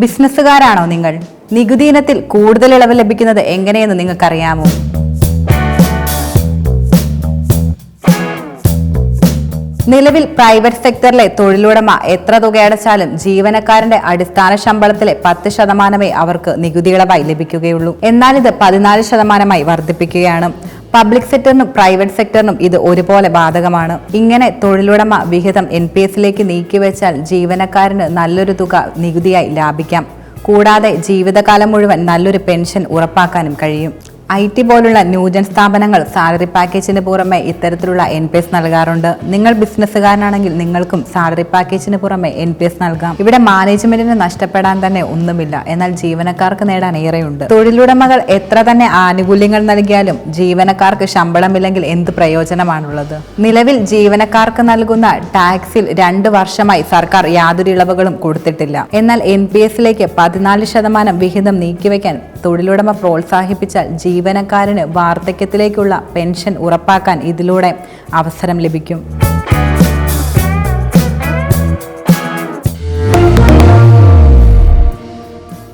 ബിസിനസ്സുകാരാണോ നിങ്ങൾ? നികുതി ഇനത്തിൽ കൂടുതൽ ഇളവ് ലഭിക്കുന്നത് എങ്ങനെയെന്ന് നിങ്ങൾക്കറിയാമോ? നിലവിൽ പ്രൈവറ്റ് സെക്ടറിലെ തൊഴിലുടമ എത്ര തുക അടച്ചാലും ജീവനക്കാരന്റെ അടിസ്ഥാന ശമ്പളത്തിലെ പത്ത് ശതമാനമേ അവർക്ക് നികുതി ഇളവായി ലഭിക്കുകയുള്ളൂ. എന്നാൽ ഇത് പതിനാല് ശതമാനമായി വർദ്ധിപ്പിക്കുകയാണ്. പബ്ലിക് സെക്ടറിനും പ്രൈവറ്റ് സെക്ടറിനും ഇത് ഒരുപോലെ ബാധകമാണ്. ഇങ്ങനെ തൊഴിലുടമ വിഹിതം എൻ പി എസിലേക്ക് നീക്കിവെച്ചാൽ ജീവനക്കാരന് നല്ലൊരു തുക നികുതിയായി ലാഭിക്കാം. കൂടാതെ ജീവിതകാലം മുഴുവൻ നല്ലൊരു പെൻഷൻ ഉറപ്പാക്കാനും കഴിയും. ഐ ടി പോലുള്ള ന്യൂജൻ സ്ഥാപനങ്ങൾ സാലറി പാക്കേജിന് പുറമെ ഇത്തരത്തിലുള്ള എൻ പി എസ് നൽകാറുണ്ട്. നിങ്ങൾ ബിസിനസ്സുകാരനാണെങ്കിൽ നിങ്ങൾക്കും സാലറി പാക്കേജിന് പുറമെ എൻ പി എസ് നൽകാം. ഇവിടെ മാനേജ്മെന്റിന് നഷ്ടപ്പെടാൻ തന്നെ ഒന്നുമില്ല. എന്നാൽ ജീവനക്കാർക്ക് നേടാൻ ഏറെയുണ്ട്. തൊഴിലുടമകൾ എത്ര തന്നെ ആനുകൂല്യങ്ങൾ നൽകിയാലും ജീവനക്കാർക്ക് ശമ്പളമില്ലെങ്കിൽ എന്ത് പ്രയോജനമാണുള്ളത്? നിലവിൽ ജീവനക്കാർക്ക് നൽകുന്ന ടാക്സിൽ രണ്ട് വർഷമായി സർക്കാർ യാതൊരു ഇളവുകളും കൊടുത്തിട്ടില്ല. എന്നാൽ എൻ പി എസിലേക്ക് പതിനാല് ശതമാനം വിഹിതം നീക്കിവെക്കാൻ തൊഴിലുടമ പ്രോത്സാഹിപ്പിച്ചാൽ ജീവനക്കാരന് വാർദ്ധക്യത്തിലേക്കുള്ള പെൻഷൻ ഉറപ്പാക്കാൻ ഇതിലൂടെ അവസരം ലഭിക്കും.